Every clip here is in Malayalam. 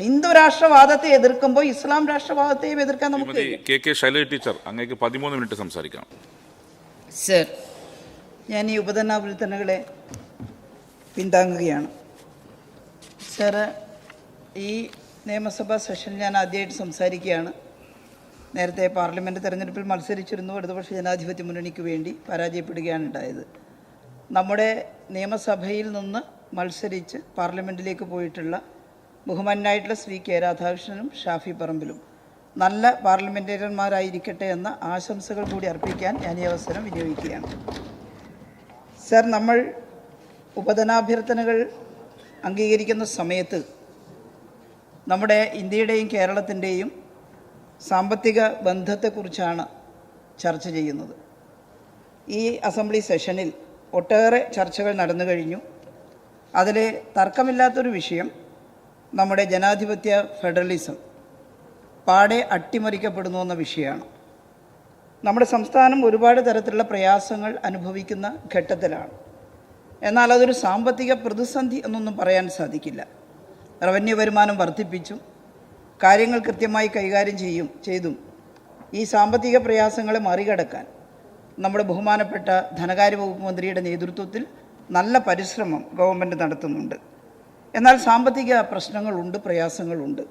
ഹിന്ദു രാഷ്ട്രവാദത്തെ എതിർക്കുമ്പോൾ ഇസ്ലാം രാഷ്ട്രവാദത്തെയും എതിർക്കാൻ നമുക്ക് കെ കെ ശൈലജ ടീച്ചർ അങ്ങേക്ക് പതിമൂന്ന് മിനിറ്റ് സംസാരിക്കാം സർ ഞാൻ ഈ ഉപധനാഭ്യർത്ഥനകളെ പിന്താങ്ങുകയാണ്. സർ ഈ നിയമസഭാ സെഷനിൽ ഞാൻ ആദ്യമായിട്ട് സംസാരിക്കുകയാണ്. നേരത്തെ പാർലമെന്റ് തെരഞ്ഞെടുപ്പിൽ മത്സരിച്ചിരുന്നു. ഇടതുപക്ഷ ജനാധിപത്യ മുന്നണിക്ക് വേണ്ടി പരാജയപ്പെടുകയാണ് ഉണ്ടായത്. നമ്മുടെ നിയമസഭയിൽ നിന്ന് മത്സരിച്ച് പാർലമെന്റിലേക്ക് പോയിട്ടുള്ള ബഹുമാനായിട്ടുള്ള ശ്രീ കെ രാധാകൃഷ്ണനും ഷാഫി പറമ്പിലും. നല്ല പാർലമെന്റേറിയന്മാരായിരിക്കട്ടെ എന്ന ആശംസകൾ കൂടി അർപ്പിക്കാൻ ഞാൻ ഈ അവസരം വിനിയോഗിക്കുകയാണ്. സർ നമ്മൾ ഉപധനാഭ്യർത്ഥനകൾ അംഗീകരിക്കുന്ന സമയത്ത് നമ്മുടെ ഇന്ത്യയുടെയും കേരളത്തിന്റെയും സാമ്പത്തിക ബന്ധത്തെക്കുറിച്ചാണ് ചർച്ച ചെയ്യുന്നത്. ഈ അസംബ്ലി സെഷനിൽ ഒട്ടേറെ ചർച്ചകൾ നടന്നു കഴിഞ്ഞു അതിൽ തർക്കമില്ലാത്തൊരു വിഷയം നമ്മുടെ ജനാധിപത്യ ഫെഡറലിസം പാടെ അട്ടിമറിക്കപ്പെടുന്നു എന്ന വിഷയമാണ്. നമ്മുടെ സംസ്ഥാനം ഒരുപാട് തരത്തിലുള്ള പ്രയാസങ്ങൾ അനുഭവിക്കുന്ന ഘട്ടത്തിലാണ്. എന്നാൽ അതൊരു സാമ്പത്തിക പ്രതിസന്ധി എന്നൊന്നും പറയാൻ സാധിക്കില്ല. റവന്യൂ വരുമാനം വർദ്ധിപ്പിച്ചും കാര്യങ്ങൾ കൃത്യമായി കൈകാര്യം ചെയ്യും ചെയ്തും ഈ സാമ്പത്തിക പ്രയാസങ്ങളെ മറികടക്കാൻ നമ്മുടെ ബഹുമാനപ്പെട്ട ധനകാര്യ വകുപ്പ് മന്ത്രിയുടെ നേതൃത്വത്തിൽ നല്ല പരിശ്രമം ഗവൺമെന്റ് നടത്തുന്നുണ്ട്. എന്നാൽ സാമ്പത്തിക പ്രശ്നങ്ങളുണ്ട് പ്രയാസങ്ങളുണ്ട്.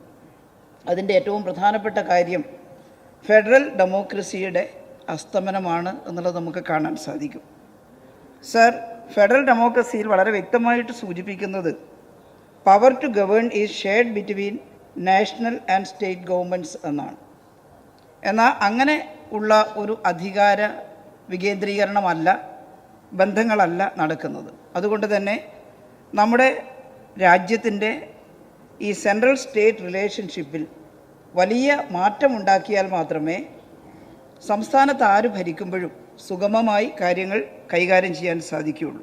അതിന്റെ ഏറ്റവും പ്രധാനപ്പെട്ട കാര്യം ഫെഡറൽ ഡെമോക്രസിയുടെ അസ്തമനമാണ് എന്നുള്ളത് നമുക്ക് കാണാൻ സാധിക്കും. സർ ഫെഡറൽ ഡെമോക്രസിയിൽ വളരെ വ്യക്തമായിട്ട് സൂചിപ്പിക്കുന്നത് power to govern is shared between national and state governments എന്നാണ്. എന്നാൽ അങ്ങനെ ഉള്ള ഒരു അധികാര വികേന്ദ്രീകരണമല്ല ബന്ധങ്ങളല്ല നടക്കുന്നത്. അതുകൊണ്ട് തന്നെ നമ്മുടെ രാജ്യത്തിന്റെ ഈ സെൻട്രൽ സ്റ്റേറ്റ് റിലേഷൻഷിപ്പിൽ വലിയ മാറ്റമുണ്ടാക്കിയാൽ മാത്രമേ സംസ്ഥാനത്ത് ആര് ഭരിക്കുമ്പോഴും സുഗമമായി കാര്യങ്ങൾ കൈകാര്യം ചെയ്യാൻ സാധിക്കുകയുള്ളൂ.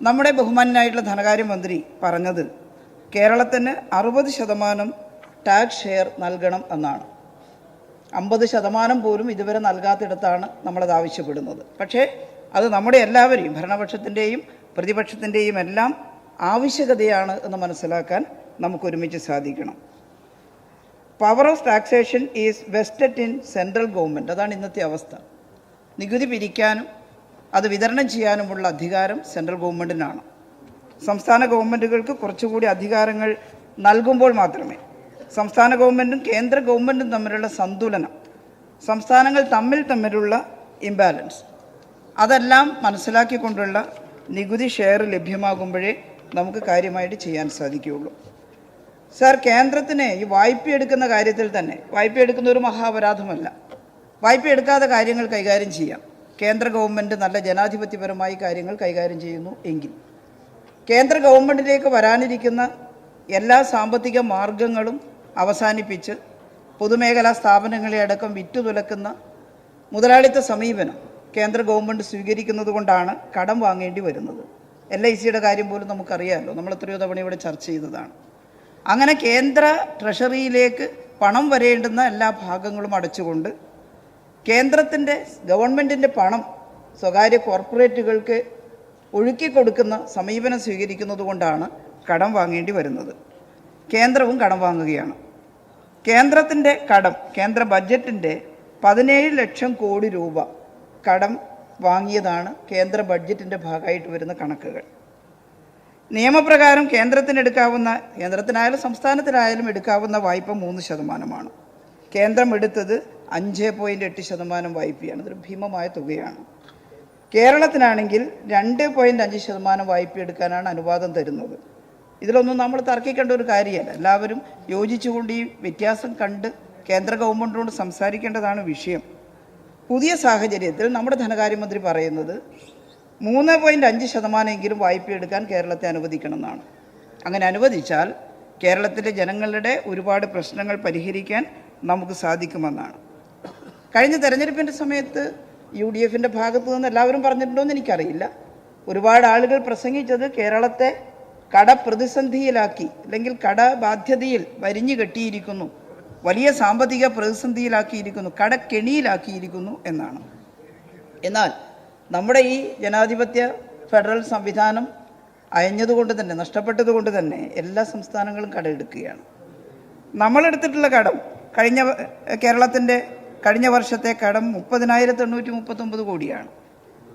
നമ്മുടെ ബഹുമാനായിട്ടുള്ള ധനകാര്യമന്ത്രി പറഞ്ഞത് കേരളത്തിന് അറുപത് ശതമാനം ടാക്സ് ഷെയർ നൽകണം എന്നാണ്. അമ്പത് ശതമാനം പോലും ഇതുവരെ നൽകാത്തിടത്താണ് നമ്മളത് ആവശ്യപ്പെടുന്നത്. പക്ഷേ അത് നമ്മുടെ എല്ലാവരെയും ഭരണപക്ഷത്തിന്റെയും പ്രതിപക്ഷത്തിന്റെയും എല്ലാം ആവശ്യകതയാണ് എന്ന് മനസ്സിലാക്കാൻ നമുക്ക് ഒരുമിച്ച് സാധിക്കണം. Power of taxation is vested in central government അതാണ് ഇന്നത്തെ അവസ്ഥ. നികുതി പിരിക്കാനും അത് വിതരണം ചെയ്യാനുമുള്ള അധികാരം സെൻട്രൽ ഗവൺമെന്റിനാണ് സംസ്ഥാന ഗവൺമെന്റുകൾക്ക് കുറച്ചുകൂടി അധികാരങ്ങൾ നൽകുമ്പോൾ മാത്രമേ സംസ്ഥാന ഗവൺമെന്റും കേന്ദ്ര ഗവൺമെന്റും തമ്മിലുള്ള സന്തുലനം സംസ്ഥാനങ്ങൾ തമ്മിൽ തമ്മിലുള്ള ഇംബാലൻസ് അതെല്ലാം മനസ്സിലാക്കിക്കൊണ്ടുള്ള നികുതി ഷെയർ ലഭ്യമാകുമ്പോഴേ നമുക്ക് കാര്യമായിട്ട് ചെയ്യാൻ സാധിക്കുകയുള്ളൂ. സാർ കേന്ദ്രത്തിന് ഈ വായ്പ എടുക്കുന്ന കാര്യത്തിൽ തന്നെ വായ്പ എടുക്കുന്ന ഒരു മഹാപരാധമല്ല. വായ്പ എടുക്കാതെ കാര്യങ്ങൾ കൈകാര്യം ചെയ്യാം. കേന്ദ്ര ഗവൺമെന്റ് നല്ല ജനാധിപത്യപരമായി കാര്യങ്ങൾ കൈകാര്യം ചെയ്യുന്നു എങ്കിൽ. കേന്ദ്ര ഗവൺമെന്റിലേക്ക് വരാനിരിക്കുന്ന എല്ലാ സാമ്പത്തിക മാർഗങ്ങളും അവസാനിപ്പിച്ച് പൊതുമേഖലാ സ്ഥാപനങ്ങളെ അടക്കം വിറ്റുതുലക്കുന്ന മുതലാളിത്ത സമീപനം കേന്ദ്ര ഗവൺമെന്റ് സ്വീകരിക്കുന്നത് കൊണ്ടാണ് കടം വാങ്ങേണ്ടി വരുന്നത്. എൽ ഐ സിയുടെ കാര്യം പോലും നമുക്കറിയാമല്ലോ. നമ്മൾ എത്രയോ തവണ ഇവിടെ ചർച്ച ചെയ്തതാണ്. അങ്ങനെ കേന്ദ്ര ട്രഷറിയിലേക്ക് പണം വരേണ്ടുന്ന എല്ലാ ഭാഗങ്ങളും അടച്ചുകൊണ്ട് കേന്ദ്രത്തിന്റെ ഗവൺമെന്റിന്റെ പണം സ്വകാര്യ കോർപ്പറേറ്റുകൾക്ക് ഒഴുക്കി കൊടുക്കുന്ന സമീപനം സ്വീകരിക്കുന്നത് കൊണ്ടാണ് കടം വാങ്ങേണ്ടി വരുന്നത്. കേന്ദ്രവും കടം വാങ്ങുകയാണ്. കേന്ദ്രത്തിന്റെ കടം കേന്ദ്ര ബഡ്ജറ്റിന്റെ പതിനേഴ് ലക്ഷം കോടി രൂപ കടം വാങ്ങിയതാണ് കേന്ദ്ര ബഡ്ജറ്റിന്റെ ഭാഗമായിട്ട് വരുന്ന കണക്കുകൾ. നിയമപ്രകാരം കേന്ദ്രത്തിന് എടുക്കാവുന്ന കേന്ദ്രത്തിനായാലും സംസ്ഥാനത്തിനായാലും എടുക്കാവുന്ന വായ്പ മൂന്ന് ശതമാനമാണ്. കേന്ദ്രം എടുത്തത് അഞ്ച് പോയിന്റ് എട്ട് ശതമാനം വായ്പയാണ്. ഇതൊരു ഭീമമായ തുകയാണ്. കേരളത്തിനാണെങ്കിൽ രണ്ട് പോയിന്റ് അഞ്ച് ശതമാനം വായ്പ എടുക്കാനാണ് അനുവാദം തരുന്നത്. ഇതിലൊന്നും നമ്മൾ തർക്കിക്കേണ്ട ഒരു കാര്യമല്ല. എല്ലാവരും യോജിച്ചുകൊണ്ട് ഈ വ്യത്യാസം കണ്ട് കേന്ദ്ര ഗവൺമെന്റിനോട് സംസാരിക്കേണ്ടതാണ് വിഷയം. പുതിയ സാഹചര്യത്തിൽ നമ്മുടെ ധനകാര്യമന്ത്രി പറയുന്നത് മൂന്ന് പോയിന്റ് അഞ്ച് ശതമാനമെങ്കിലും വായ്പ എടുക്കാൻ കേരളത്തെ അനുവദിക്കണമെന്നാണ്. അങ്ങനെ അനുവദിച്ചാൽ കേരളത്തിലെ ജനങ്ങളുടെ ഒരുപാട് പ്രശ്നങ്ങൾ പരിഹരിക്കാൻ നമുക്ക് സാധിക്കുമെന്നാണ്. കഴിഞ്ഞ തെരഞ്ഞെടുപ്പിന്റെ സമയത്ത് യു ഡി എഫിന്റെ ഭാഗത്തു നിന്ന് എല്ലാവരും പറഞ്ഞിട്ടുണ്ടോ എന്ന് എനിക്കറിയില്ല. ഒരുപാട് ആളുകൾ പ്രസംഗിച്ചത് കേരളത്തെ കടപ്രതിസന്ധിയിലാക്കി അല്ലെങ്കിൽ കടബാധ്യതയിൽ വരിഞ്ഞു കെട്ടിയിരിക്കുന്നു വലിയ സാമ്പത്തിക പ്രതിസന്ധിയിലാക്കിയിരിക്കുന്നു കടക്കെണിയിലാക്കിയിരിക്കുന്നു എന്നാണ്. എന്നാൽ നമ്മുടെ ഈ ജനാധിപത്യ ഫെഡറൽ സംവിധാനം അയഞ്ഞതുകൊണ്ട് തന്നെ നഷ്ടപ്പെട്ടതുകൊണ്ട് തന്നെ എല്ലാ സംസ്ഥാനങ്ങളും കടമെടുക്കുകയാണ്. നമ്മളെടുത്തിട്ടുള്ള കടം കഴിഞ്ഞ കേരളത്തിന്റെ കഴിഞ്ഞ വർഷത്തെ കടം മുപ്പതിനായിരത്തി എണ്ണൂറ്റി മുപ്പത്തൊമ്പത് കോടിയാണ്.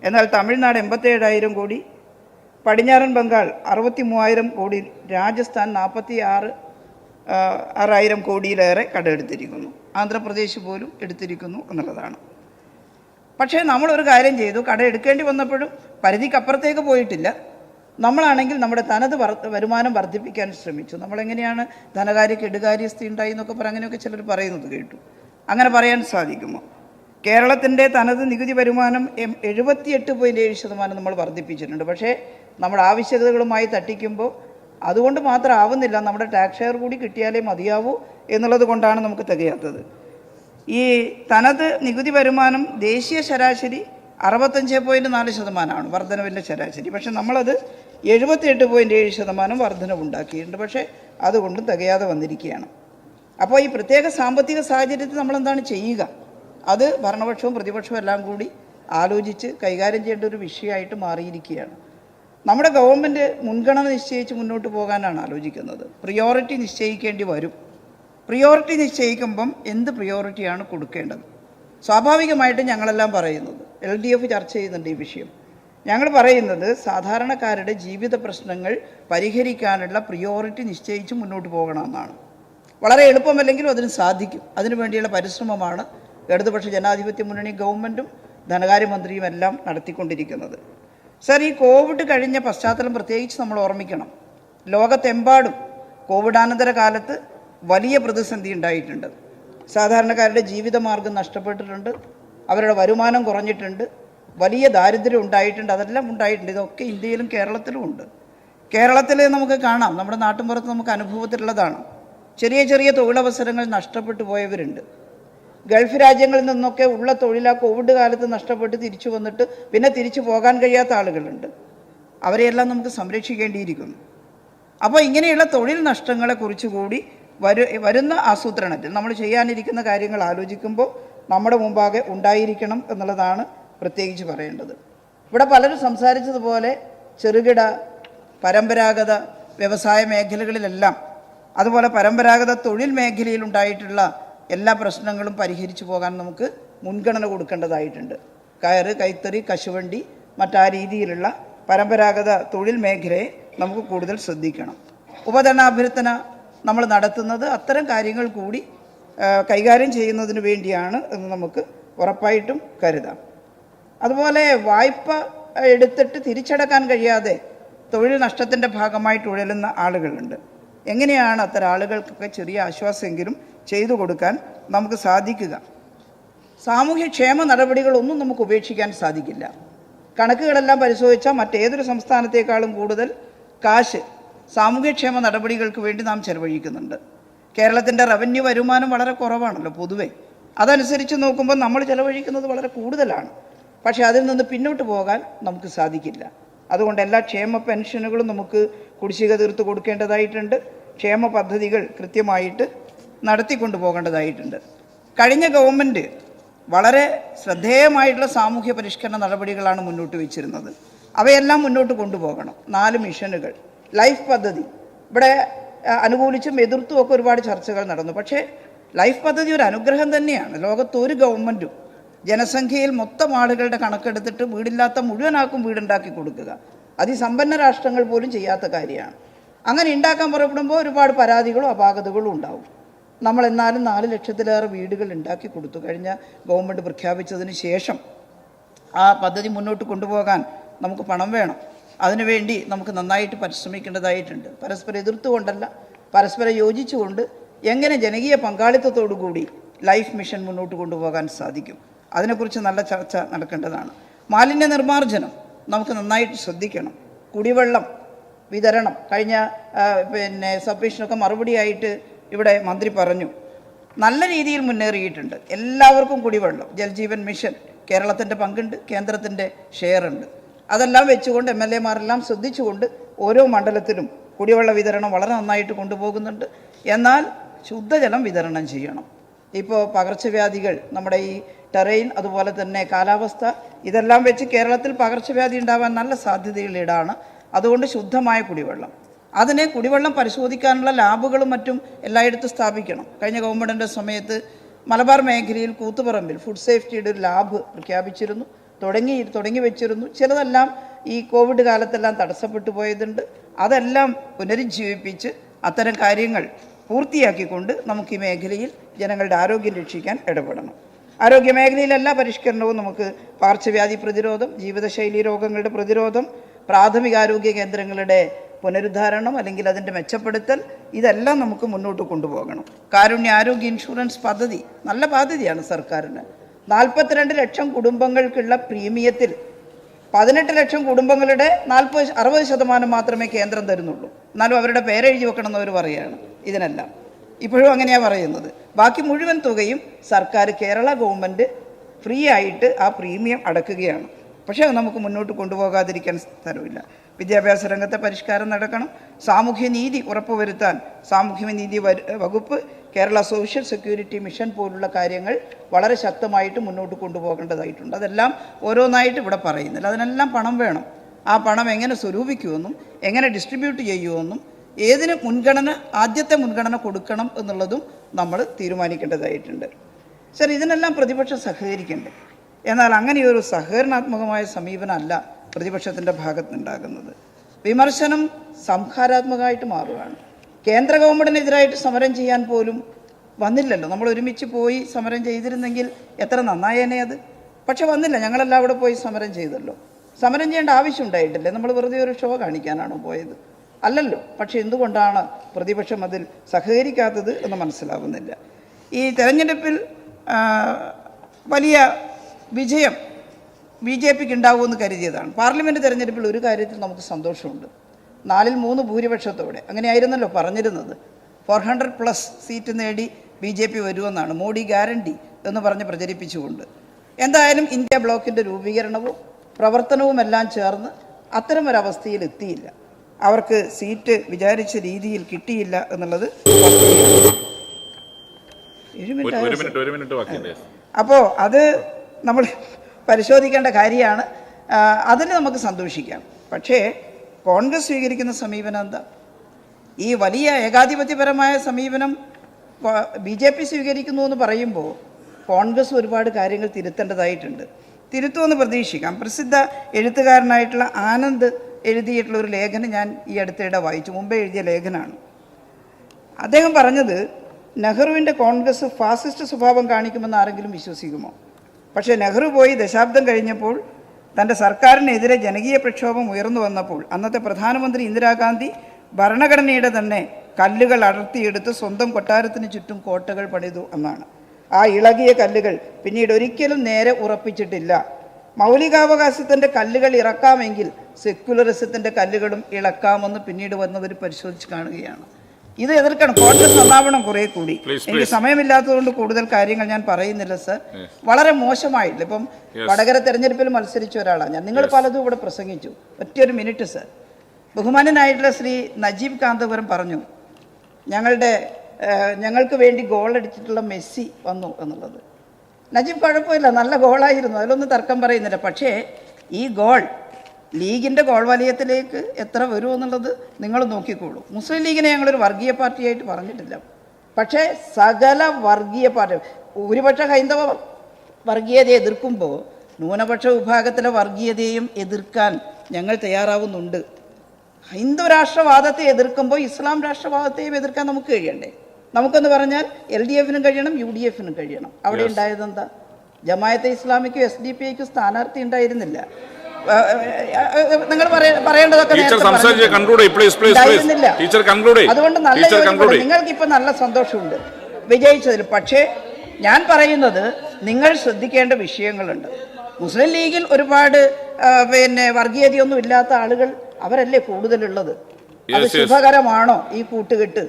എന്നാൽ തമിഴ്നാട് എൺപത്തേഴായിരം കോടി പടിഞ്ഞാറൻ ബംഗാൾ അറുപത്തി മൂവായിരം കോടി രാജസ്ഥാൻ നാൽപ്പത്തി ആറ് ആറായിരം കോടിയിലേറെ കടമെടുത്തിരിക്കുന്നു. ആന്ധ്രാപ്രദേശ് പോലും എടുത്തിരിക്കുന്നു എന്നുള്ളതാണ്. പക്ഷേ നമ്മളൊരു കാര്യം ചെയ്തു. കട എടുക്കേണ്ടി വന്നപ്പോഴും പരിധിക്കപ്പുറത്തേക്ക് പോയിട്ടില്ല. നമ്മളാണെങ്കിൽ നമ്മുടെ തനത് വരുമാനം വർദ്ധിപ്പിക്കാൻ ശ്രമിച്ചു. നമ്മളെങ്ങനെയാണ് ധനകാര്യ കെടുകാര്യസ്ഥ ഉണ്ടായി എന്നൊക്കെ പറഞ്ഞ് അങ്ങനെയൊക്കെ ചിലർ പറയുന്നത് കേട്ടു. അങ്ങനെ പറയാൻ സാധിക്കുമോ? കേരളത്തിന്റെ തനത് നികുതി വരുമാനം എഴുപത്തിയെട്ട് പോയിന്റ് ഏഴ് ശതമാനം നമ്മൾ വർദ്ധിപ്പിച്ചിട്ടുണ്ട്. പക്ഷേ നമ്മുടെ ആവശ്യകതകളുമായി തട്ടിക്കുമ്പോൾ അതുകൊണ്ട് മാത്രം ആവുന്നില്ല നമ്മുടെ ടാക്സ് ഷെയർ കൂടി കിട്ടിയാലേ മതിയാവൂ എന്നുള്ളത് കൊണ്ടാണ് നമുക്ക് തികയാത്തത്. ഈ തനത് നികുതി വരുമാനം ദേശീയ ശരാശരി അറുപത്തഞ്ച് പോയിന്റ് നാല് ശതമാനമാണ് വർധനവിന്റെ ശരാശരി. പക്ഷേ നമ്മളത് എഴുപത്തിയെട്ട് പോയിന്റ് ഏഴ് ശതമാനം വർധനവുണ്ടാക്കിയിട്ടുണ്ട്. പക്ഷേ അതുകൊണ്ടും തികയാതെ വന്നിരിക്കുകയാണ്. അപ്പോൾ ഈ പ്രത്യേക സാമ്പത്തിക സാഹചര്യത്തിൽ നമ്മളെന്താണ് ചെയ്യുക? അത് ഭരണപക്ഷവും പ്രതിപക്ഷവും എല്ലാം കൂടി ആലോചിച്ച് കൈകാര്യം ചെയ്യേണ്ട ഒരു വിഷയമായിട്ട് മാറിയിരിക്കുകയാണ്. നമ്മുടെ ഗവൺമെന്റ് മുൻഗണന നിശ്ചയിച്ച് മുന്നോട്ട് പോകാനാണ് ആലോചിക്കുന്നത്. പ്രിയോറിറ്റി നിശ്ചയിക്കേണ്ടി വരും. പ്രിയോറിറ്റി നിശ്ചയിക്കുമ്പം എന്ത് പ്രിയോറിറ്റിയാണ് കൊടുക്കേണ്ടത്? സ്വാഭാവികമായിട്ടും ഞങ്ങളെല്ലാം പറയുന്നത് എൽ ഡി എഫ് ചർച്ച ചെയ്യുന്നുണ്ട് ഈ വിഷയം. ഞങ്ങൾ പറയുന്നത് സാധാരണക്കാരുടെ ജീവിത പ്രശ്നങ്ങൾ പരിഹരിക്കാനുള്ള പ്രിയോറിറ്റി നിശ്ചയിച്ച് മുന്നോട്ട് പോകണമെന്നാണ് വളരെ എളുപ്പമല്ലെങ്കിലും അതിന് സാധിക്കും. അതിനു വേണ്ടിയുള്ള പരിശ്രമമാണ് ഇടതുപക്ഷ ജനാധിപത്യ മുന്നണി ഗവൺമെന്റും ധനകാര്യമന്ത്രിയും എല്ലാം നടത്തിക്കൊണ്ടിരിക്കുന്നത്. സർ ഈ കോവിഡ് കഴിഞ്ഞ പശ്ചാത്തലം പ്രത്യേകിച്ച് നമ്മൾ ഓർമ്മിക്കണം. ലോകത്തെമ്പാടും കോവിഡാനന്തര കാലത്ത് വലിയ പ്രതിസന്ധി ഉണ്ടായിട്ടുണ്ട്. സാധാരണക്കാരുടെ ജീവിതമാർഗം നഷ്ടപ്പെട്ടിട്ടുണ്ട്. അവരുടെ വരുമാനം കുറഞ്ഞിട്ടുണ്ട്. വലിയ ദാരിദ്ര്യം ഉണ്ടായിട്ടുണ്ട്. അതെല്ലാം ഉണ്ടായിട്ടുണ്ട്. ഇതൊക്കെ ഇന്ത്യയിലും കേരളത്തിലും ഉണ്ട്. കേരളത്തിൽ നമുക്ക് കാണാം. നമ്മുടെ നാട്ടിൻപുറത്ത് നമുക്ക് അനുഭവത്തിലുള്ളതാണ്. ചെറിയ ചെറിയ തൊഴിലവസരങ്ങൾ നഷ്ടപ്പെട്ടു പോയവരുണ്ട്. ഗൾഫ് രാജ്യങ്ങളിൽ നിന്നൊക്കെ ഉള്ള തൊഴിൽ ആ കോവിഡ് കാലത്ത് നഷ്ടപ്പെട്ട് തിരിച്ചു വന്നിട്ട് പിന്നെ തിരിച്ചു പോകാൻ കഴിയാത്ത ആളുകളുണ്ട്. അവരെയെല്ലാം നമുക്ക് സംരക്ഷിക്കേണ്ടിയിരിക്കുന്നു. അപ്പോൾ ഇങ്ങനെയുള്ള തൊഴിൽ നഷ്ടങ്ങളെ കുറിച്ച് കൂടി വരു വരുന്ന ആസൂത്രണത്തിൽ നമ്മൾ ചെയ്യാനിരിക്കുന്ന കാര്യങ്ങൾ ആലോചിക്കുമ്പോൾ നമ്മുടെ മുമ്പാകെ ഉണ്ടായിരിക്കണം എന്നുള്ളതാണ് പ്രത്യേകിച്ച് പറയേണ്ടത്. ഇവിടെ പലരും സംസാരിച്ചതുപോലെ ചെറുകിട പരമ്പരാഗത വ്യവസായ മേഖലകളിലെല്ലാം അതുപോലെ പരമ്പരാഗത തൊഴിൽ മേഖലയിൽ ഉണ്ടായിട്ടുള്ള എല്ലാ പ്രശ്നങ്ങളും പരിഹരിച്ചു പോകാൻ നമുക്ക് മുൻഗണന കൊടുക്കേണ്ടതായിട്ടുണ്ട്. കയറ് കൈത്തറി കശുവണ്ടി മറ്റാ രീതിയിലുള്ള പരമ്പരാഗത തൊഴിൽ മേഖലയെ നമുക്ക് കൂടുതൽ ശ്രദ്ധിക്കണം. ഉപധനാഭ്യർത്ഥന നമ്മൾ നടത്തുന്നത് അത്തരം കാര്യങ്ങൾ കൂടി കൈകാര്യം ചെയ്യുന്നതിന് വേണ്ടിയാണ് എന്ന് നമുക്ക് ഉറപ്പായിട്ടും കരുതാം. അതുപോലെ വായ്പ എടുത്തിട്ട് തിരിച്ചടക്കാൻ കഴിയാതെ തൊഴിൽ നഷ്ടത്തിന്റെ ഭാഗമായിട്ട് ഉഴലുന്ന ആളുകളുണ്ട്. എങ്ങനെയാണ് അത്തരം ആളുകൾക്കൊക്കെ ചെറിയ ആശ്വാസമെങ്കിലും ചെയ്തു കൊടുക്കാൻ നമുക്ക് സാധിക്കുക. സാമൂഹ്യക്ഷേമ നടപടികളൊന്നും നമുക്ക് ഉപേക്ഷിക്കാൻ സാധിക്കില്ല. കണക്കുകളെല്ലാം പരിശോധിച്ചാൽ മറ്റേതൊരു സംസ്ഥാനത്തേക്കാളും കൂടുതൽ കാശ് സാമൂഹ്യക്ഷേമ നടപടികൾക്ക് വേണ്ടി നാം ചെലവഴിക്കുന്നുണ്ട്. കേരളത്തിന്റെ റവന്യൂ വരുമാനം വളരെ കുറവാണല്ലോ പൊതുവെ. അതനുസരിച്ച് നോക്കുമ്പോൾ നമ്മൾ ചെലവഴിക്കുന്നത് വളരെ കൂടുതലാണ്. പക്ഷേ അതിൽ നിന്ന് പിന്നോട്ട് പോകാൻ നമുക്ക് സാധിക്കില്ല. അതുകൊണ്ട് എല്ലാ ക്ഷേമ പെൻഷനുകളും നമുക്ക് കുടിശ്ശിക തീർത്ത് കൊടുക്കേണ്ടതായിട്ടുണ്ട്. ക്ഷേമ പദ്ധതികൾ കൃത്യമായിട്ട് നടത്തിക്കൊണ്ടു പോകേണ്ടതായിട്ടുണ്ട് കഴിഞ്ഞ ഗവൺമെന്റ് വളരെ ശ്രദ്ധേയമായിട്ടുള്ള സാമൂഹ്യ പരിഷ്കരണ നടപടികളാണ് മുന്നോട്ട് വെച്ചിരുന്നത്. അവയെല്ലാം മുന്നോട്ട് കൊണ്ടുപോകണം. നാല് മിഷനുകൾ ലൈഫ് പദ്ധതി. ഇവിടെ അനുകൂലിച്ചും എതിർത്തും ഒക്കെ ഒരുപാട് ചർച്ചകൾ നടന്നു. പക്ഷേ ലൈഫ് പദ്ധതി ഒരു അനുഗ്രഹം തന്നെയാണ്. ലോകത്ത് ഒരു ഗവൺമെന്റും ജനസംഖ്യയിൽ മൊത്തം ആളുകളുടെ കണക്കെടുത്തിട്ട് വീടില്ലാത്ത മുഴുവനാക്കും വീടുണ്ടാക്കി കൊടുക്കുക. അതിസമ്പന്ന രാഷ്ട്രങ്ങൾ പോലും ചെയ്യാത്ത കാര്യമാണ്. അങ്ങനെ ഉണ്ടാക്കാൻ പുറപ്പെടുമ്പോൾ ഒരുപാട് പരാതികളും അപാകതകളും ഉണ്ടാവും. നമ്മൾ എന്നാലും നാല് ലക്ഷത്തിലേറെ വീടുകൾ ഉണ്ടാക്കി കൊടുത്തു. കഴിഞ്ഞ ഗവൺമെന്റ് പ്രഖ്യാപിച്ചതിന് ശേഷം ആ പദ്ധതി മുന്നോട്ട് കൊണ്ടുപോകാൻ നമുക്ക് പണം വേണം. അതിനുവേണ്ടി നമുക്ക് നന്നായിട്ട് പരിശ്രമിക്കേണ്ടതായിട്ടുണ്ട്. പരസ്പരം എതിർത്തുകൊണ്ടല്ല പരസ്പരം യോജിച്ചുകൊണ്ട് എങ്ങനെ ജനകീയ പങ്കാളിത്തത്തോടു കൂടി ലൈഫ് മിഷൻ മുന്നോട്ട് കൊണ്ടുപോകാൻ സാധിക്കും. അതിനെക്കുറിച്ച് നല്ല ചർച്ച നടക്കേണ്ടതാണ്. മാലിന്യ നിർമ്മാർജനം നമുക്ക് നന്നായിട്ട് ശ്രദ്ധിക്കണം. കുടിവെള്ളം വിതരണം കഴിഞ്ഞ പിന്നെ സബ്മിഷനൊക്കെ മറുപടിയായിട്ട് ഇവിടെ മന്ത്രി പറഞ്ഞു നല്ല രീതിയിൽ മുന്നേറിയിട്ടുണ്ട്. എല്ലാവർക്കും കുടിവെള്ളം ജൽജീവൻ മിഷൻ കേരളത്തിന്റെ പങ്കുണ്ട് കേന്ദ്രത്തിന്റെ ഷെയർ ഉണ്ട് അതെല്ലാം വെച്ചുകൊണ്ട് എം എൽ എമാരെല്ലാം ശ്രദ്ധിച്ചുകൊണ്ട് ഓരോ മണ്ഡലത്തിലും കുടിവെള്ള വിതരണം വളരെ നന്നായിട്ട് കൊണ്ടുപോകുന്നുണ്ട്. എന്നാൽ ശുദ്ധജലം വിതരണം ചെയ്യണം. ഇപ്പോൾ പകർച്ചവ്യാധികൾ നമ്മുടെ ഈ ടെറൈൻ അതുപോലെ തന്നെ കാലാവസ്ഥ ഇതെല്ലാം വെച്ച് കേരളത്തിൽ പകർച്ചവ്യാധി ഉണ്ടാവാൻ നല്ല സാധ്യതയുള്ള ഇടാണ്. അതുകൊണ്ട് ശുദ്ധമായ കുടിവെള്ളം. അതിനെ കുടിവെള്ളം പരിശോധിക്കാനുള്ള ലാബുകളും മറ്റും എല്ലായിടത്തും സ്ഥാപിക്കണം. കഴിഞ്ഞ ഗവൺമെന്റിന്റെ സമയത്ത് മലബാർ മേഖലയിൽ കൂത്തുപറമ്പിൽ ഫുഡ് സേഫ്റ്റിയുടെ ഒരു ലാബ് പ്രഖ്യാപിച്ചിരുന്നു. തുടങ്ങി തുടങ്ങി വെച്ചിരുന്നു. ചിലതെല്ലാം ഈ കോവിഡ് കാലത്തെല്ലാം തടസ്സപ്പെട്ടു പോയതുണ്ട്. അതെല്ലാം പുനരുജ്ജീവിപ്പിച്ച് അത്തരം കാര്യങ്ങൾ പൂർത്തിയാക്കിക്കൊണ്ട് നമുക്ക് ഈ മേഖലയിൽ ജനങ്ങളുടെ ആരോഗ്യം രക്ഷിക്കാൻ ഇടപെടണം. ആരോഗ്യ മേഖലയിൽ എല്ലാ പരിഷ്കരണവും നമുക്ക് പാർശ്വവ്യാധി പ്രതിരോധം ജീവിതശൈലി രോഗങ്ങളുടെ പ്രതിരോധം പ്രാഥമികാരോഗ്യ കേന്ദ്രങ്ങളുടെ പുനരുദ്ധാരണം അല്ലെങ്കിൽ അതിന്റെ മെച്ചപ്പെടുത്തൽ ഇതെല്ലാം നമുക്ക് മുന്നോട്ട് കൊണ്ടുപോകണം. കാരുണ്യ ആരോഗ്യ ഇൻഷുറൻസ് പദ്ധതി നല്ല പദ്ധതിയാണ് സർക്കാരിന്. നാൽപ്പത്തിരണ്ട് ലക്ഷം കുടുംബങ്ങൾക്കുള്ള പ്രീമിയത്തിൽ പതിനെട്ട് ലക്ഷം കുടുംബങ്ങളുടെ നാൽപ്പത് അറുപത് ശതമാനം മാത്രമേ കേന്ദ്രം തരുന്നുള്ളൂ. എന്നാലും അവരുടെ പേരെഴുതി വെക്കണം എന്നവർ പറയുകയാണ് ഇതിനെല്ലാം. ഇപ്പോഴും അങ്ങനെയാണ് പറയുന്നത്. ബാക്കി മുഴുവൻ തുകയും സർക്കാർ കേരള ഗവൺമെന്റ് ഫ്രീ ആയിട്ട് ആ പ്രീമിയം അടക്കുകയാണ്. പക്ഷേ നമുക്ക് മുന്നോട്ട് കൊണ്ടുപോകാതിരിക്കാൻ സ്ഥലമില്ല. വിദ്യാഭ്യാസ രംഗത്തെ പരിഷ്കാരം നടക്കണം. സാമൂഹ്യ നീതി ഉറപ്പുവരുത്താൻ സാമൂഹ്യ നീതി വകുപ്പ് കേരള സോഷ്യൽ സെക്യൂരിറ്റി മിഷൻ പോലുള്ള കാര്യങ്ങൾ വളരെ ശക്തമായിട്ട് മുന്നോട്ട് കൊണ്ടുപോകേണ്ടതായിട്ടുണ്ട്. അതെല്ലാം ഓരോന്നായിട്ട് ഇവിടെ പറയുന്നില്ല. അതിനെല്ലാം പണം വേണം. ആ പണം എങ്ങനെ സ്വരൂപിക്കുമെന്നും എങ്ങനെ ഡിസ്ട്രിബ്യൂട്ട് ചെയ്യുമെന്നും ഏതിന് മുൻഗണന ആദ്യത്തെ മുൻഗണന കൊടുക്കണം എന്നുള്ളതും നമ്മൾ തീരുമാനിക്കേണ്ടതായിട്ടുണ്ട്. സർ ഇതിനെല്ലാം പ്രതിപക്ഷം സഹകരിക്കണ്ടേ? എന്നാൽ അങ്ങനെയൊരു സഹകരണാത്മകമായ സമീപനമല്ല പ്രതിപക്ഷത്തിന്റെ ഭാഗത്തുനിന്നുണ്ടാകുന്നത്. വിമർശനം സംഹാരാത്മകമായിട്ട് മാറുകയാണ്. കേന്ദ്ര ഗവൺമെന്റിനെതിരായിട്ട് സമരം ചെയ്യാൻ പോലും വന്നില്ലല്ലോ. നമ്മൾ ഒരുമിച്ച് പോയി സമരം ചെയ്തിരുന്നെങ്കിൽ എത്ര നന്നായേനെ അത്? പക്ഷെ വന്നില്ല. ഞങ്ങളെല്ലാം അവിടെ പോയി സമരം ചെയ്തല്ലോ. സമരം ചെയ്യേണ്ട ആവശ്യം ഉണ്ടായിട്ടില്ലേ. നമ്മൾ വെറുതെ ഒരു ഷോ കാണിക്കാനാണോ പോയത്? അല്ലല്ലോ. പക്ഷെ എന്തുകൊണ്ടാണ് പ്രതിപക്ഷം അതിൽ സഹകരിക്കാത്തത് എന്ന് മനസ്സിലാവുന്നില്ല. ഈ തെരഞ്ഞെടുപ്പിൽ വലിയ വിജയം ബി ജെ പിക്ക് ഉണ്ടാവുമെന്ന് കരുതിയതാണ്. പാർലമെന്റ് തെരഞ്ഞെടുപ്പിൽ ഒരു കാര്യത്തിൽ നമുക്ക് സന്തോഷമുണ്ട്. നാലിൽ മൂന്ന് ഭൂരിപക്ഷത്തോടെ. അങ്ങനെയായിരുന്നല്ലോ പറഞ്ഞിരുന്നത്. ഫോർ ഹൺഡ്രഡ് പ്ലസ് സീറ്റ് നേടി ബി ജെ പി വരുമെന്നാണ്. മോഡി ഗ്യാരണ്ടി എന്ന് പറഞ്ഞ് പ്രചരിപ്പിച്ചുകൊണ്ട്. എന്തായാലും ഇന്ത്യ ബ്ലോക്കിന്റെ രൂപീകരണവും പ്രവർത്തനവുമെല്ലാം ചേർന്ന് അത്തരമൊരവസ്ഥയിൽ എത്തിയില്ല. അവർക്ക് സീറ്റ് വിചാരിച്ച രീതിയിൽ കിട്ടിയില്ല എന്നുള്ളത് അപ്പോൾ അത് നമ്മൾ പരിശോധിക്കേണ്ട കാര്യമാണ്. അതിന് നമുക്ക് സന്തോഷിക്കാം. പക്ഷേ കോൺഗ്രസ് സ്വീകരിക്കുന്ന സമീപനം എന്താ? ഈ വലിയ ഏകാധിപത്യപരമായ സമീപനം ബി ജെ പി സ്വീകരിക്കുന്നു എന്ന് പറയുമ്പോൾ കോൺഗ്രസ് ഒരുപാട് കാര്യങ്ങൾ തിരുത്തേണ്ടതായിട്ടുണ്ട്. തിരുത്തുമെന്ന് പ്രതീക്ഷിക്കാം. പ്രസിദ്ധ എഴുത്തുകാരനായിട്ടുള്ള ആനന്ദ് എഴുതിയിട്ടുള്ള ഒരു ലേഖനം ഞാൻ ഈ അടുത്തിടെ വായിച്ചു. മുമ്പേ എഴുതിയ ലേഖനമാണ്. അദ്ദേഹം പറഞ്ഞത് നെഹ്റുവിന്റെ കോൺഗ്രസ് ഫാസിസ്റ്റ് സ്വഭാവം കാണിക്കുമെന്ന് ആരെങ്കിലും വിശ്വസിക്കുമോ? പക്ഷേ നെഹ്റു പോയി ദശാബ്ദം കഴിഞ്ഞപ്പോൾ തന്റെ സർക്കാരിനെതിരെ ജനകീയ പ്രക്ഷോഭം ഉയർന്നു വന്നപ്പോൾ അന്നത്തെ പ്രധാനമന്ത്രി ഇന്ദിരാഗാന്ധി ഭരണഘടനയുടെ തന്നെ കല്ലുകൾ അടർത്തിയെടുത്ത് സ്വന്തം കൊട്ടാരത്തിന് ചുറ്റും കോട്ടകൾ പണിതു എന്നാണ്. ആ ഇളകിയ കല്ലുകൾ പിന്നീട് ഒരിക്കലും നേരെ ഉറപ്പിച്ചിട്ടില്ല. മൗലികാവകാശത്തിന്റെ കല്ലുകൾ ഇറക്കാമെങ്കിൽ സെക്യുലറിസത്തിന്റെ കല്ലുകളും ഇളക്കാമെന്ന് പിന്നീട് വന്നവർ പരിശോധിച്ച് കാണുകയാണ്. ഇത് എതിർക്കണം. കോൺഗ്രസ് നന്നാവണം കുറെ കൂടി. എനിക്ക് സമയമില്ലാത്തതുകൊണ്ട് കൂടുതൽ കാര്യങ്ങൾ ഞാൻ പറയുന്നില്ല സർ. വളരെ മോശമായിട്ടില്ല. ഇപ്പം വടകര തെരഞ്ഞെടുപ്പിൽ മത്സരിച്ച ഒരാളാണ് ഞാൻ. നിങ്ങൾ പലതും ഇവിടെ പ്രസംഗിച്ചു. ഒറ്റയൊരു മിനിറ്റ് സർ. ബഹുമാനനായിട്ടുള്ള ശ്രീ നജീബ് കാന്തപുരം പറഞ്ഞു ഞങ്ങളുടെ ഞങ്ങൾക്ക് വേണ്ടി ഗോൾ അടിച്ചിട്ടുള്ള മെസ്സി വന്നു എന്നുള്ളത്. നജീബ് കുഴപ്പമില്ല. നല്ല ഗോളായിരുന്നു. അതിലൊന്നും തർക്കം പറയുന്നില്ല. പക്ഷേ ഈ ഗോൾ ലീഗിന്റെ ഗോൾവലയത്തിലേക്ക് എത്ര വരുമെന്നുള്ളത് നിങ്ങൾ നോക്കിക്കോളൂ. മുസ്ലിം ലീഗിനെ ഞങ്ങളൊരു വർഗീയ പാർട്ടിയായിട്ട് പറഞ്ഞിട്ടില്ല. പക്ഷേ സകല വർഗീയ പാർട്ടി ഭൂരിപക്ഷ ഹൈന്ദവ വർഗീയതയെ എതിർക്കുമ്പോൾ ന്യൂനപക്ഷ വിഭാഗത്തിലെ വർഗീയതയും എതിർക്കാൻ ഞങ്ങൾ തയ്യാറാവുന്നുണ്ട്. ഹൈന്ദവ രാഷ്ട്രവാദത്തെ എതിർക്കുമ്പോൾ ഇസ്ലാം രാഷ്ട്രവാദത്തെയും എതിർക്കാൻ നമുക്ക് കഴിയണ്ടേ? നമുക്കെന്ന് പറഞ്ഞാൽ എൽ ഡി എഫിനും കഴിയണം യു ഡി എഫിനും കഴിയണം. അവിടെ ഉണ്ടായതെന്താ? ജമായത്തെ ഇസ്ലാമിക്കും എസ് ഡി പി ഐക്കും സ്ഥാനാർത്ഥി ഉണ്ടായിരുന്നില്ല. നിങ്ങൾ പറയേണ്ടതൊക്കെ അതുകൊണ്ട് നല്ല. നിങ്ങൾക്ക് ഇപ്പൊ നല്ല സന്തോഷമുണ്ട്. വിജയിച്ചതിൽ പക്ഷേ ഞാൻ പറയുന്നത് നിങ്ങൾ ശ്രദ്ധിക്കേണ്ട വിഷയങ്ങളുണ്ട്. മുസ്ലിം ലീഗിൽ ഒരുപാട് പിന്നെ വർഗീയതയൊന്നും ഇല്ലാത്ത ആളുകൾ അവരല്ലേ കൂടുതലുള്ളത്? അത്. ശുഭകരമാണോ ഈ കൂട്ടുകെട്ട്?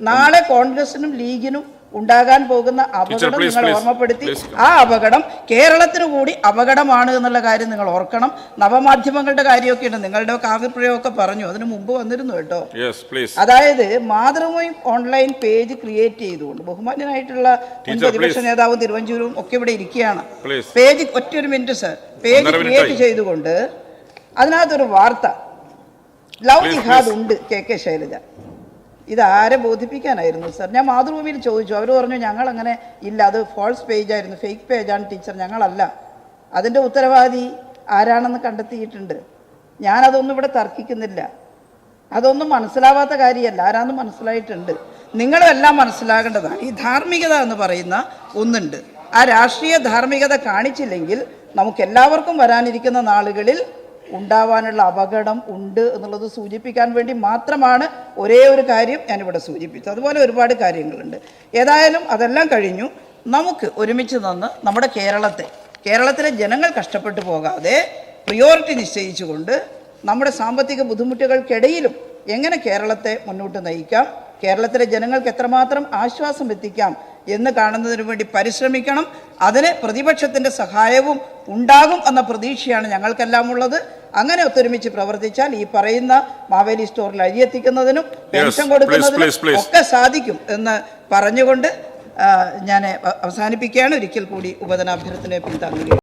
നാളെ കോൺഗ്രസിനും ലീഗിനും ഉണ്ടാകാൻ പോകുന്ന അപകടം നിങ്ങൾ ഓർമ്മപ്പെടുത്തി. ആ അപകടം കേരളത്തിന് കൂടി അപകടമാണ് എന്നുള്ള കാര്യം നിങ്ങൾ ഓർക്കണം. നവമാധ്യമങ്ങളുടെ കാര്യമൊക്കെ ഉണ്ട് നിങ്ങളുടെ കാവ്യപ്രയോഗമൊക്കെ പറഞ്ഞു. അതിന് മുമ്പ് വന്നിരുന്നു കേട്ടോ. അതായത് മാതൃഭൂമി ഓൺലൈൻ പേജ് ക്രിയേറ്റ് ചെയ്തുകൊണ്ട് ബഹുമാന്യനായിട്ടുള്ള മുൻ പ്രതിപക്ഷ. നേതാവും തിരുവഞ്ചൂരും ഒക്കെ ഇവിടെ ഇരിക്കുകയാണ്. പേജ് പേജ് ഒറ്റൊരു മിനിറ്റ് സർ പേജ് ക്രിയേറ്റ് ചെയ്തുകൊണ്ട് അതിനകത്തൊരു വാർത്ത. ലവ് ജിഹാദ് ഉണ്ട് കെ കെ ശൈലജ. ഇത് ആരെ ബോധിപ്പിക്കാനായിരുന്നു സർ ഞാൻ മാതൃഭൂമിയിൽ ചോദിച്ചു. അവർ പറഞ്ഞു ഞങ്ങൾ അങ്ങനെ ഇല്ല. അത് ഫോൾസ് പേജായിരുന്നു ഫേക്ക് പേജാണ് ടീച്ചർ ഞങ്ങളല്ല. അതിന്റെ ഉത്തരവാദി ആരാണെന്ന് കണ്ടെത്തിയിട്ടുണ്ട്. ഞാനതൊന്നും ഇവിടെ തർക്കിക്കുന്നില്ല. അതൊന്നും മനസ്സിലാവാത്ത കാര്യമല്ല. ആരാന്ന് മനസ്സിലായിട്ടുണ്ട്. നിങ്ങളും എല്ലാം മനസ്സിലാകേണ്ടതാണ്. ഈ ധാർമ്മികത എന്ന് പറയുന്ന ഒന്നുണ്ട്. ആ രാഷ്ട്രീയ ധാർമ്മികത കാണിച്ചില്ലെങ്കിൽ നമുക്കെല്ലാവർക്കും വരാനിരിക്കുന്ന നാളുകളിൽ ഉണ്ടാവാനുള്ള അപകടം ഉണ്ട് എന്നുള്ളത് സൂചിപ്പിക്കാൻ വേണ്ടി മാത്രമാണ് ഒരേ ഒരു കാര്യം ഞാനിവിടെ സൂചിപ്പിച്ചത്. അതുപോലെ ഒരുപാട് കാര്യങ്ങളുണ്ട്. ഏതായാലും അതെല്ലാം കഴിഞ്ഞു. നമുക്ക് ഒരുമിച്ച് നിന്ന് നമ്മുടെ കേരളത്തെ കേരളത്തിലെ ജനങ്ങൾ കഷ്ടപ്പെട്ടു പോകാതെ പ്രിയോറിറ്റി നിശ്ചയിച്ചുകൊണ്ട് നമ്മുടെ സാമ്പത്തിക ബുദ്ധിമുട്ടുകൾക്കിടയിലും എങ്ങനെ കേരളത്തെ മുന്നോട്ട് നയിക്കാം? കേരളത്തിലെ ജനങ്ങൾക്ക് എത്രമാത്രം ആശ്വാസം എത്തിക്കാം? എന്ന് കാണുന്നതിന് വേണ്ടി പരിശ്രമിക്കണം. അതിന് പ്രതിപക്ഷത്തിന്റെ സഹായവും ഉണ്ടാകും എന്ന പ്രതീക്ഷയാണ് ഞങ്ങൾക്കെല്ലാം ഉള്ളത്. അങ്ങനെ ഒത്തൊരുമിച്ച് പ്രവർത്തിച്ചാൽ ഈ പറയുന്ന മാവേലി സ്റ്റോറിൽ അരിയെത്തിക്കുന്നതിനും പെൻഷൻ കൊടുക്കുന്നതിനും. ഒക്കെ സാധിക്കും എന്ന് പറഞ്ഞുകൊണ്ട് ഞാൻ അവസാനിപ്പിക്കുകയാണ്. ഒരിക്കൽ കൂടി ഉപധനാഭ്യർത്ഥനയെ പിന്താങ്ങുകയാണ്.